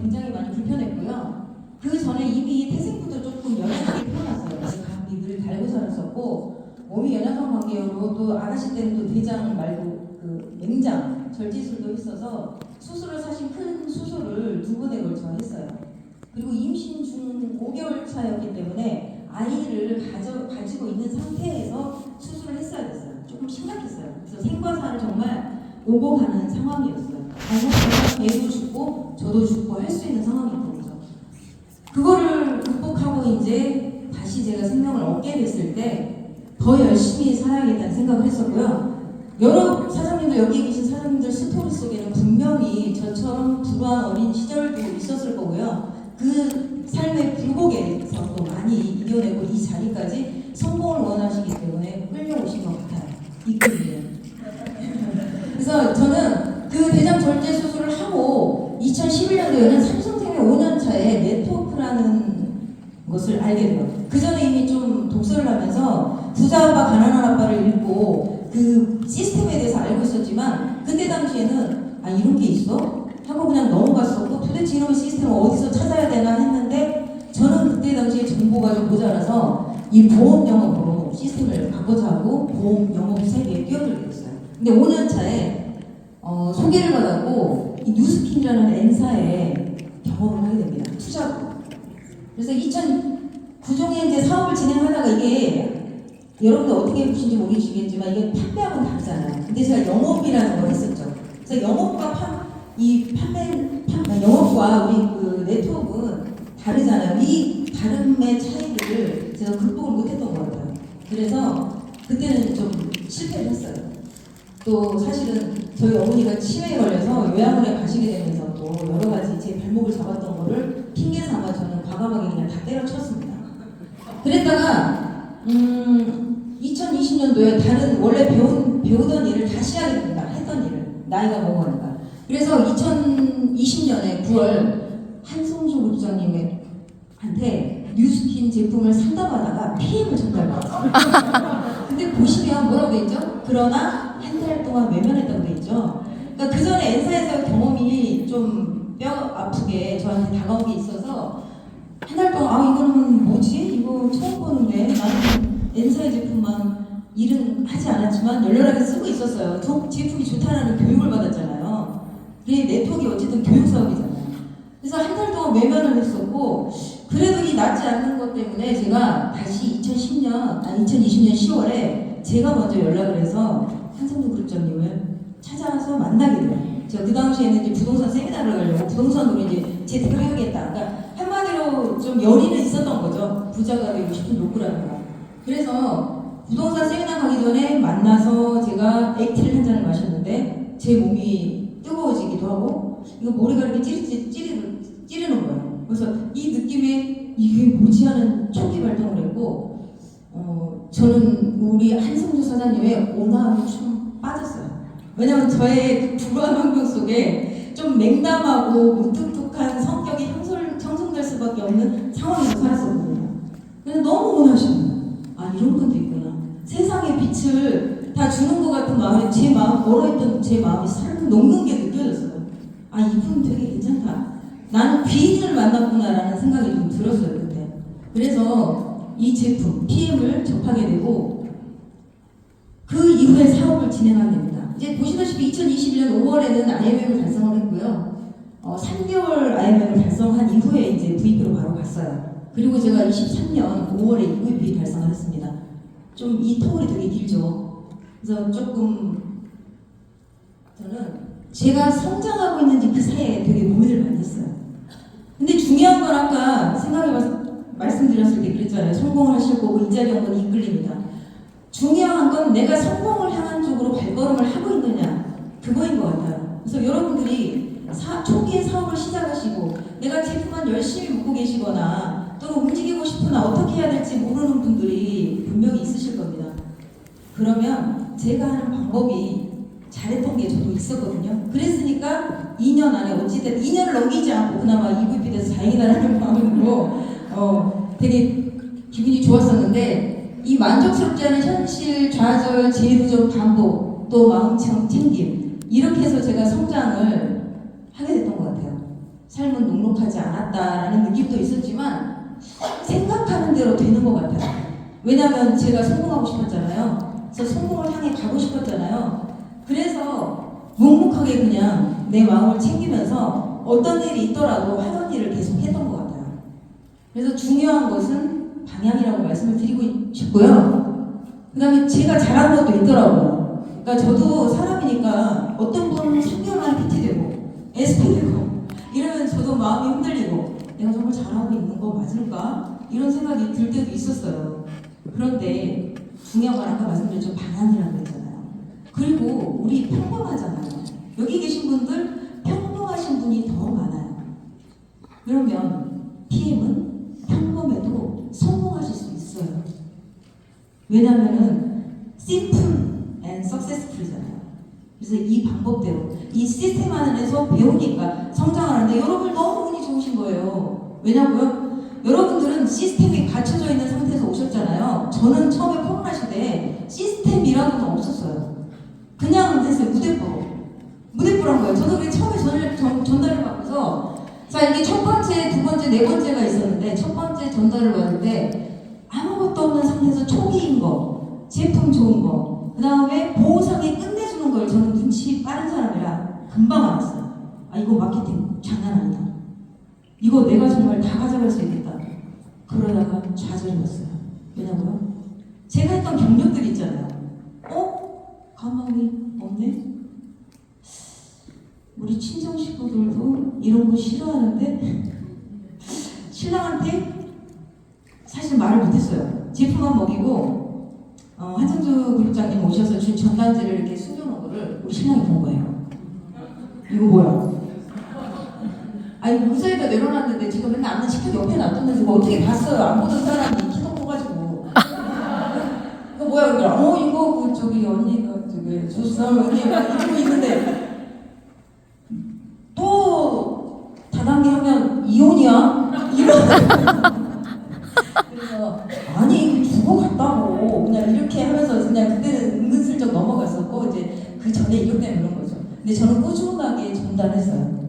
굉장히 많이 불편했고요. 그 전에 이미 태생부터 조금 연약하게 태어났어요. 감기 늘 달고 살았었고 몸이 연약한 관계로 또 아가씨 때는 또 대장 말고 그 맹장 절제술도 했어서 수술을 사실 큰 수술을 두 번에 걸쳐 했어요. 그리고 임신 중 5개월 차였기 때문에 아이를 가져, 가지고 있는 상태에서 수술을 했어야 됐어요. 조금 심각했어요. 그래서 생과 사를 정말 오고 가는 상황이었어요. 아니면 얘도 죽고 저도 죽고 할 수 있는 상황이었던 거죠. 그거를 극복하고 이제 다시 제가 생명을 얻게 됐을 때 더 열심히 살아야겠다는 생각을 했었고요. 여러 사장님들 여기 계신 사장님들 스토리 속에는 분명히 저처럼 불우한 어린 시절도 있었을 거고요. 그 삶의 굴곡에서 또 많이 이겨내고 이 자리까지 성공을 원하시기 때문에 끌려오신 것 같아요. 이끌리는. 그래서 저는 그 대장 절제 수술을 하고 2011년도에는 삼성생명 5년 차에 네트워크라는 것을 알게 돼요. 그 전에 이미 좀 독서를 하면서 부자 아빠 가난한 아빠를 읽고 그 시스템에 대해서 알고 있었지만 그때 당시에는 아 이런 게 있어? 하고 그냥 넘어갔었고 도대체 이런 시스템을 어디서 찾아야 되나 했는데 저는 그때 당시에 정보가 좀 모자라서 이 보험 영업으로 시스템을 바꿔자 하고 보험 영업 세계에 뛰어들게 됐어요. 근데 5년 차에 어, 소개를 받았고 이 뉴스킨이라는 N사에 경험을 하게 됩니다. 투자로. 그래서 2009종에 이제 사업을 진행하다가 이게 여러분들 어떻게 보시는지 모르시겠지만 이게 판매하고는 다르잖아요. 근데 제가 영업이라는 걸 했었죠. 그래서 영업과 판, 이 판매, 판매 영업과 우리 그 네트워크는 다르잖아요. 이 다름의 차이를 제가 극복을 못했던 것 같아요. 그래서 그때는 좀 실패를 했어요. 또 사실은 저희 어머니가 치매에 걸려서 요양원에 가시게 되면서 또 여러 가지 제 발목을 잡았던 거를 핑계 삼아 저는 과감하게 그냥 다 때려쳤습니다. 그랬다가 음 2020년도에 다른 원래 배운 배우던 일을 다시 하게 됩니다. 했던 일을 나이가 먹으니까. 그래서 2020년에 9월 한송주 국장님의 한테 뉴스킨 제품을 상담하다가 PM을 전달받았어요. 근데 보시면 뭐라고 돼 있죠? 그러나 한 달 동안 외면했다고 돼 있죠. 그러니까 그 전에 엔사에서 경험이 좀 뼈 아프게 저한테 다가온 게 있어서 한 달 동안 아 이거는 뭐지? 이거 처음 보는데 나는 엔사의 제품만 일은 하지 않았지만 열렬하게 쓰고 있었어요. 저 제품이 좋다라는 교육을 받았잖아요. 그게 네트워크가 어쨌든 교육 사업이잖아요. 그래서 한 달 동안 외면을 했었고 그래도 이 낫지 않는 것 때문에 제가 다시 2010년, 아니 2020년 10월에 제가 먼저 연락을 해서 한성도 그룹장님을 찾아서 만나게 돼요. 제가 그 당시에는 이제 부동산 세미나를 가려고 부동산으로 이제 재택을 해야겠다. 그러니까 한마디로 좀 열의는 있었던 거죠. 부자가 되고 싶은 거. 그래서 부동산 세미나 가기 전에 만나서 제가 액티를 한 잔을 마셨는데 제 몸이 뜨거워지기도 하고 이거 머리가 이렇게 찌릿, 찌릿, 찌르는 거예요. 그래서 이 느낌에 이게 뭐지 하는 초기 발동을 했고 어, 저는 우리 한성주 사장님의 온화함에 좀 빠졌어요. 왜냐면 저의 그 불우한 환경 속에 좀 맹담하고 무뚝뚝한 성격이 형성, 형성될 수밖에 없는 상황에서 살았었거 근데 너무 원하시는 아 이런 분도 있구나. 세상의 빛을 다 주는 것 같은 마음에 제 마음 멀어있던 제 마음이 살고 녹는 게 느껴졌어요. 아 이분 되게 괜찮다. 나는 귀인을 만났구나라는 생각이 좀 들었어요 그때. 그래서 이 제품 PM을 접하게 되고 그 이후에 사업을 진행하게 됩니다. 이제 보시다시피 2021년 5월에는 IMM을 달성을 했고요. 어, 3개월 IMM을 달성한 이후에 이제 VP로 바로 갔어요. 그리고 제가 23년 5월에 MVP 달성을 했습니다. 좀 이 터울이 되게 길죠. 그래서 조금 저는 제가 성장하고 있는지 그 사이에 되게 고민을 많이 했어요. 근데 중요한 건 아까 생각해봐서 말씀드렸을 때 그랬잖아요. 성공을 하실 거고 한번 이끌립니다. 중요한 건 내가 성공을 향한 쪽으로 발걸음을 하고 있느냐 그거인 것 같아요. 그래서 여러분들이 사, 초기에 사업을 시작하시고 내가 제품만 열심히 묻고 계시거나 또는 움직이고 싶으나 어떻게 해야 될지 모르는 분들이 분명히 있으실 겁니다. 그러면 제가 하는 방법이 잘했던 게 저도 있었거든요. 그랬으니까 2년 안에 어찌됐든 2년을 넘기지 않고 그나마 EVP 돼서 다행이다라는 마음으로 어, 되게 기분이 좋았었는데 이 만족스럽지 않은 현실 좌절, 재도전 반복, 또 마음 챙- 챙김 이렇게 해서 제가 성장을 하게 됐던 것 같아요. 삶은 녹록하지 않았다라는 느낌도 있었지만 대로 되는 것 같아요. 왜냐하면 제가 성공하고 싶었잖아요. 그래서 성공을 향해 가고 싶었잖아요. 그래서 묵묵하게 그냥 내 마음을 챙기면서 어떤 일이 있더라도 하던 일을 계속 했던 것 같아요. 그래서 중요한 것은 방향이라고 말씀을 드리고 싶고요. 그 다음에 제가 잘하는 것도 있더라고요. 그러니까 저도 사람이니까 어떤 분은 3개월 만에 PT 되고 SP 되고 이러면 저도 마음이 흔들리고 내가 정말 잘하고 있는 거 맞을까? 이런 생각이 들 때도 있었어요. 그런데 중요한 건 아까 말씀드렸죠. 방향이라고 했잖아요. 그리고 우리 평범하잖아요. 여기 계신 분들 평범하신 분이 더 많아요. 그러면 PM은 평범해도 성공하실 수 있어요. 왜냐면은 simple and successful이잖아요. 그래서 이 방법대로 이 시스템 안에서 배우니까 성장하는데 여러분 너무 운이 좋으신 거예요. 왜냐고요? 여러분들은 시스템이 갖춰져 있는 상태에서 오셨잖아요. 저는 처음에 코로나 시대에 시스템이라는 건 없었어요. 그냥 했어요. 무대뽀. 무대뽀란 거예요. 저도 그게 처음에 전달, 전, 전달을 받고서 자 이게 첫 번째, 두 번째, 네 번째가 있었는데 첫 번째 전달을 때 아무것도 없는 상태에서 초기인 거, 제품 좋은 거, 그 다음에 보호상이 끝내주는 걸 저는 눈치 빠른 사람이라 금방 알았어요. 아 이거 마케팅 장난 아니다. 이거 내가 정말 다 가져갈 수 있겠다. 그러다가 좌절이 왔어요. 왜냐고요? 제가 했던 경력들 있잖아요. 어? 가망이 없네? 우리 친정 식구들도 이런 거 싫어하는데 신랑한테 사실 말을 못했어요. 제품만 먹이고 어, 한성주 그룹장님 오셔서 준 전단지를 이렇게 숨겨놓은 거를 우리 신랑이 본 거예요. 이거 뭐야? 아니 무사에다 내려놨는데 지금 맨날 안는 식탁 옆에 놔뒀는데 뭐 어떻게 봤어요? 안 보던 사람이 키도 커가지고 이거 뭐야 그래? 어 이거 그 저기 언니가 저기 조수삼 언니가 입고 있는데 또 다단계 하면 이혼이야? 이런 그래서 아니 두고 갔다고 그냥 이렇게 하면서 그냥 그때는 은근슬쩍 넘어갔었고 이제 그 전에 이것 때문에 그런 거죠. 근데 저는 꾸준하게 전달했어요.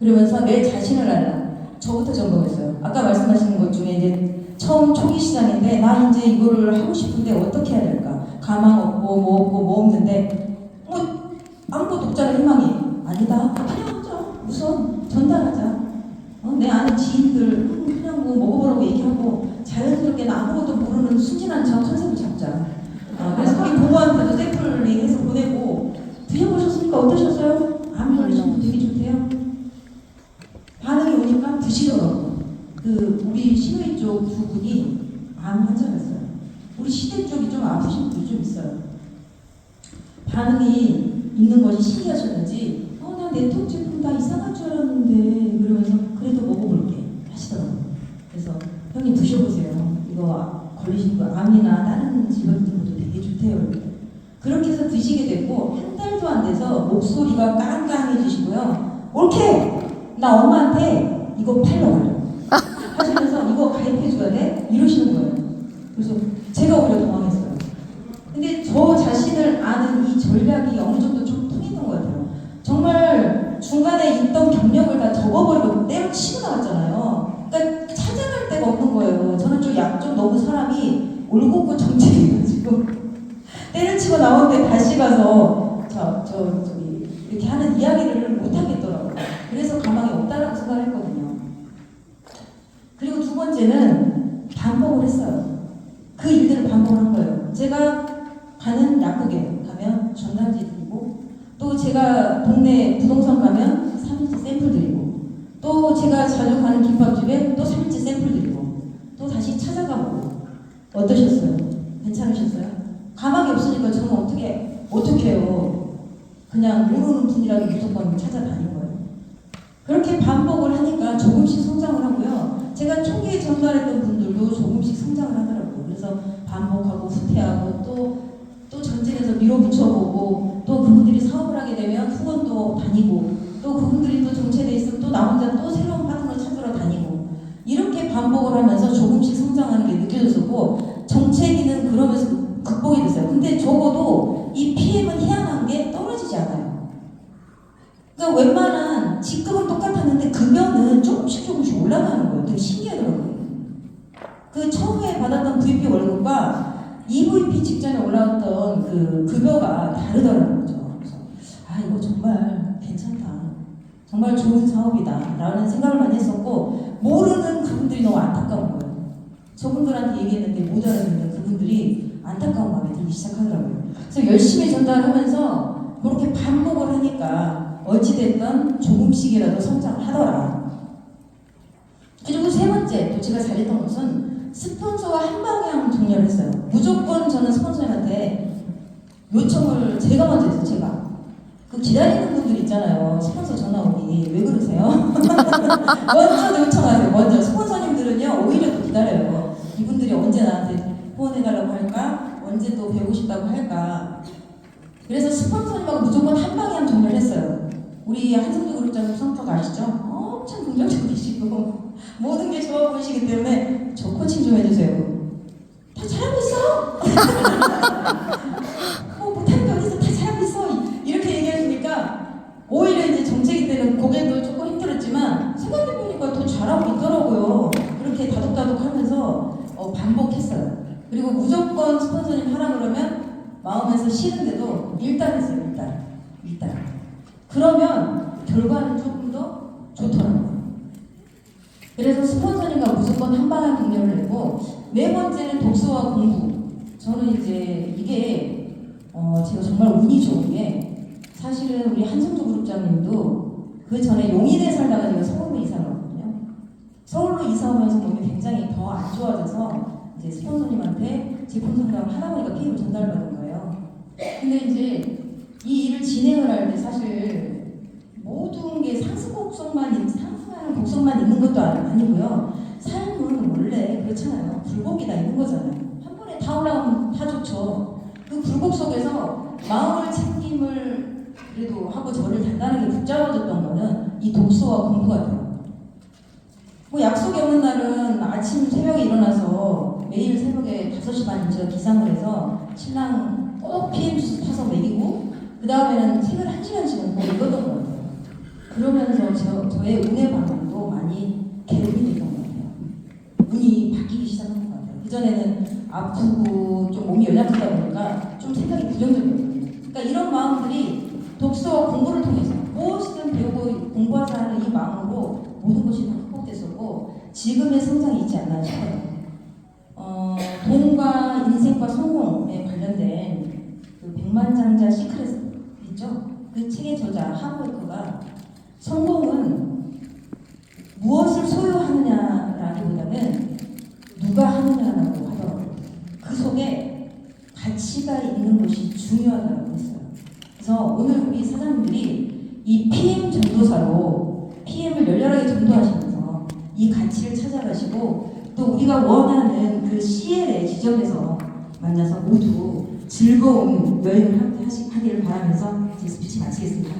그러면서 내 자신을 알라. 저부터 점검했어요. 아까 말씀하신 것 중에 이제 처음 초기 시장인데 나 이제 이거를 하고 싶은데 어떻게 해야 될까? 가망 없고 뭐 없고 뭐 없는데 뭐 아무것도 없잖아 희망이 아니다. 그냥 하자. 우선 전달하자. 어, 내 아는 지인들 음, 그냥 뭐 먹어보라고 얘기하고 자연스럽게 나 아무것도 모르는 순진한 척 컨셉을 잡자. 어, 그래서 우리 부모한테도 샘플링 해서 보내고 드셔보셨습니까? 어떠셨어요? 암 걸리신 분 되게 좋대요. 반응이 오니까 드시더라고요. 그 우리 시의 쪽두 분이 암 환자였어요. 우리 시대 쪽이 좀 아프신 분이 좀 있어요. 반응이 있는 것이 신기하셨는지 어, 나내톡 제품 다 이상한 줄 알았는데 그러면서 그래도 먹어볼게 하시더라고요. 그래서 형님 드셔보세요. 이거 걸리신 거 암이나 다른 질병들도 되게 좋대요. 그렇게 해서 드시게 됐고 한 달도 안 돼서 목소리가 깡깡해지시고요. 옳게 나 엄마한테 이거 팔러 가려 하시면서 이거 가입해줘야 돼 이러시는 거예요. 그래서 제가 오히려 당황했어요. 근데 저 자신을 아는 이 전략이 어느 정도 좀 통했던 것 같아요. 정말 중간에 있던 경력을 다 접어버리고 때려치고 나왔잖아요. 그러니까 찾아갈 데가 없는 거예요. 저는 좀 약 좀 너무 사람이 올곧고 정직해가지고 때려치고 나오는데 다시 가서 저, 저, 저기 이렇게 하는 이야기를 못 하겠더라고요. 그래서 가망이 없다라고 생각을 했거든요. 번째는 반복을 했어요. 그 일들을 반복을 한 거예요. 제가 가는 약국에 가면 전단지 드리고 또 제가 동네 부동산 가면 3일째 샘플 드리고 또 제가 자주 가는 김밥집에 또 3일째 샘플 드리고 또 다시 찾아가 보고 어떠셨어요? 괜찮으셨어요? 가망이 없으니까 저는 어떻게 어떻게 해요? 그냥 모르는 분이라도 무조건 찾아다닌 거예요. 그렇게 반복을 하니까 조금씩 성장을 하고요. 제가 초기에 전달했던 분들도 조금씩 성장을 하더라고요. 그래서 반복하고 후퇴하고 또, 또 전진해서 밀어붙여보고 또 그분들이 사업을 하게 되면 후원 또 다니고 또 그분들이 또 정체돼 있으면 또 나 혼자 또 새로운 파트너 찾으러 다니고 이렇게 반복을 하면서 조금씩 성장하는 게 느껴졌었고 정체기는 그러면서 극복이 됐어요. 근데 적어도 이 PM은 희한한 게 떨어지지 않아요. 그러니까 웬만한 직급은 똑같았는데 급여는 조금씩 조금씩 올라가는 거예요. 되게 신기하더라고요. 그 처음에 받았던 VP 월급과 EVP 직전에 올라왔던 그 급여가 다르더라고요. 그죠? 그래서 아 이거 정말 괜찮다. 정말 좋은 사업이다 라는 생각을 많이 했었고 모르는 그분들이 너무 안타까운 거예요. 저분들한테 얘기했는데 못 알아듣는 그분들이 안타까운 마음이 들기 시작하더라고요. 그래서 열심히 전달하면서 그렇게 반복을 하니까 어찌됐든 조금씩이라도 성장을 하더라. 그리고 세 번째 또 제가 잘했던 것은 스폰서와 한 방향 정렬을 했어요. 무조건 저는 스폰서님한테 요청을 제가 먼저 했어요. 제가. 그 기다리는 분들 있잖아요. 스폰서 전화 오기. 왜 그러세요? 먼저 요청하세요. 먼저. 스폰서님들은요, 오히려 또 기다려요. 이분들이 언제 나한테 후원해달라고 할까? 언제 또 배우고 싶다고 할까? 그래서 스폰서님하고 무조건 한 방향 정렬을 했어요. 우리 한성주 그룹장님 성격 아시죠? 엄청 긍정적이시고 모든 게 좋아 보이시기 때문에 저 코칭 좀 해주세요. 다 잘하고 있어. 뭐 못하는 게 어딨어? 다 잘하고 있어. 이렇게 얘기하시니까 오히려 이제 정책이 때는 고객도 조금 힘들었지만 생각해보니까 더 잘하고 있더라고요. 그렇게 다독다독하면서 어, 반복했어요. 그리고 무조건 스폰서님 하라 그러면 마음에서 싫은데도 일단 했어요. 일단. 일단. 그러면 결과는 더 좋더라고요. 그래서 스폰서님과 무조건 한 방향 동료를 내고 네 번째는 독서와 공부. 저는 이제 이게 어 제가 정말 운이 좋은 게 사실은 우리 한성주 그룹장님도 그 전에 용인에 살다가 제가 서울로 이사를 왔거든요. 서울로 이사 오면서 몸이 굉장히 더 안 좋아져서 이제 스폰서님한테 제품 상담을 하다 보니까 피부를 전달받은 거예요. 근데 이제 이 일을 진행을 할 때 사실 모든 게 상승 곡선만 있- 상승하는 곡선만 있는 것도 아니- 아니고요. 삶은 원래 그렇잖아요. 굴곡이 다 있는 거잖아요. 한 번에 다 올라오면 다 좋죠. 그 굴곡 속에서 마음을 챙김을 그래도 하고 저를 단단하게 붙잡아줬던 거는 이 독서와 공부 같아요. 뭐 약속이 없는 날은 아침 새벽에 일어나서 매일 새벽에 5시 반에 제가 기상을 해서 신랑 꼭 PM 주스 타서 먹이고 그 다음에는 책을 한 시간씩은 꼭 읽었던 것 같아요. 그러면서 저, 저의 운의 방향도 많이 개선이 됐던 것 같아요. 운이 바뀌기 시작한 것 같아요. 그전에는 아프고 좀 몸이 연약하다 보니까 좀 생각이 부정적이었거든요. 그러니까 이런 마음들이 독서와 공부를 통해서 무엇이든 배우고 공부하자 하는 이 마음으로 모든 것이 다 극복됐었고 지금의 성장이 있지 않나 싶어요. 어, 돈과 인생과 성공에 관련된 그 백만장자 시크릿 있죠? 그 책의 저자 하버크가 성공은 무엇을 소유하느냐라기보다는 누가 하느냐라고 하더라고요. 그 속에 가치가 있는 것이 중요하다고 했어요. 그래서 오늘 우리 사장님들이 이 PM 전도사로 PM을 열렬하게 전도하시면서 이 가치를 찾아가시고 또 우리가 원하는 그 CL의 지점에서 만나서 모두 즐거운 여행을 함께 하시, 하기를 바라면서 제 스피치 마치겠습니다.